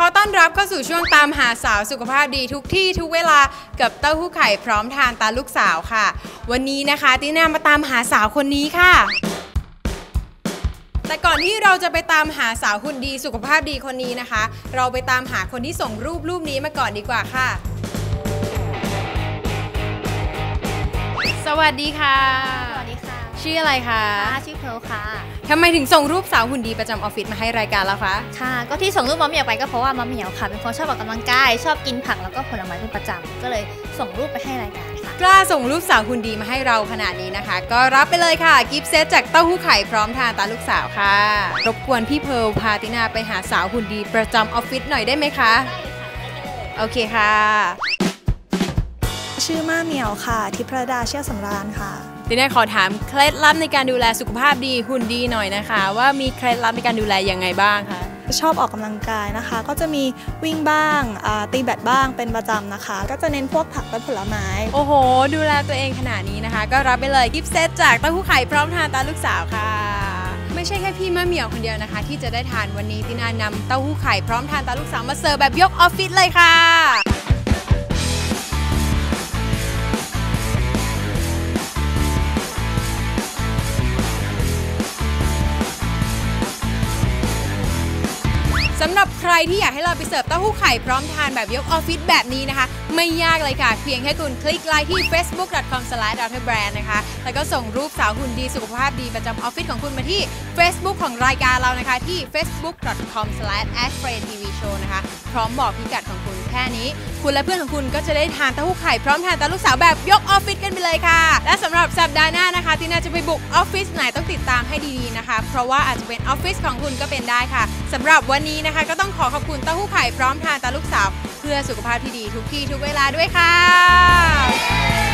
ขอต้อนรับเข้าสู่ช่วงตามหาสาวสุขภาพดีทุกที่ทุกเวลากับเต้าหู้ไข่พร้อมทานตาลูกสาวค่ะ วันนี้นะคะตินามาตามหาสาวคนนี้ค่ะ แต่ก่อนที่เราจะไปตามหาสาวหุ่นดีสุขภาพดีคนนี้นะคะ เราไปตามหาคนที่ส่งรูปรูปนี้มาก่อนดีกว่าค่ะ สวัสดีค่ะสวัสดีค่ะ ชื่ออะไรคะค่ะชื่อเพลค่ะทำไมถึงส่งรูปสาวหุ่นดีประจำออฟฟิศมาให้รายการแล้วคะ ค่ะ ก็ที่ส่งรูปมะเหมียวไปก็เพราะว่ามะเหมียวค่ะ เป็นคนชอบออกกำลังกาย ชอบกินผักแล้วก็ผลไม้เป็นประจำก็เลยส่งรูปไปให้รายการค่ะ กล้าส่งรูปสาวหุ่นดีมาให้เราขนาดนี้นะคะ ก็รับไปเลยค่ะ กิฟต์เซตจากเต้าหู้ไข่พร้อมทานตาลูกสาวค่ะ รบกวนพี่เพิร์ลพาตินาไปหาสาวหุ่นดีประจำออฟฟิศหน่อยได้ไหมคะโอเคค่ะ ชื่อม่าเหมียวค่ะ ทิพรดาเชี่ยวสำราญค่ะ ตินาขอถามเคล็ดลับในการดูแลสุขภาพดีหุ่นดีหน่อยนะคะ ว่ามีเคล็ดลับในการดูแลยังไงบ้างคะชอบออกกำลังกายนะคะ ก็จะมีวิ่งบ้างอ่าตีแบดบ้างเป็นประจำนะคะ ก็จะเน้นพวกผักและผลไม้ โอ้โห ดูแลตัวเองขนาดนี้นะคะ ก็รับไปเลยกิฟต์เซตจากเต้าหู้ไข่พร้อมทานตาลูกสาวค่ะ ไม่ใช่แค่พี่มะเหมียวคนเดียวนะคะ ที่จะได้ทานวันนี้ตินานำเต้าหู้ไข่พร้อมทานตาลูกสาวมาเสิร์ฟแบบยกออฟฟิศเลยค่ะ สำหรับใครที่อยากให้เราไปเสิร์ฟเต้าหู้ไข่พร้อมทานแบบยกออฟฟิศแบบนี้นะคะ ไม่ยากเลยค่ะ เพียงแค่คุณคลิกไลค์ที่ facebook.com/daughterbrand นะคะ แล้วก็ส่งรูปสาวหุ่นดีสุขภาพดีประจำออฟฟิศของคุณมาที่ Facebook ของรายการเรานะคะ ที่ facebook.com/ashbraintvshow นะคะ พร้อมบอกพิกัดของคุณแค่นี้ คุณและเพื่อนของคุณก็จะได้ทานเต้าหู้ไข่พร้อมทานตาลูกสาวแบบยกออฟฟิศกันไปเลยค่ะ และสำหรับสัปดาห์หน้านะคะ ที่น่าจะไปบุกออฟฟิศไหนต้องติดตามให้ดีๆนะคะ เพราะว่าอาจจะเป็นออฟฟิศของคุณก็เป็นได้ค่ะสำหรับวันนี้นะคะ ก็ต้องขอขอบคุณเต้าหู้ไข่พร้อมทานตาลูกสาว เพื่อสุขภาพที่ดีทุกที่ทุกเวลาด้วยค่ะ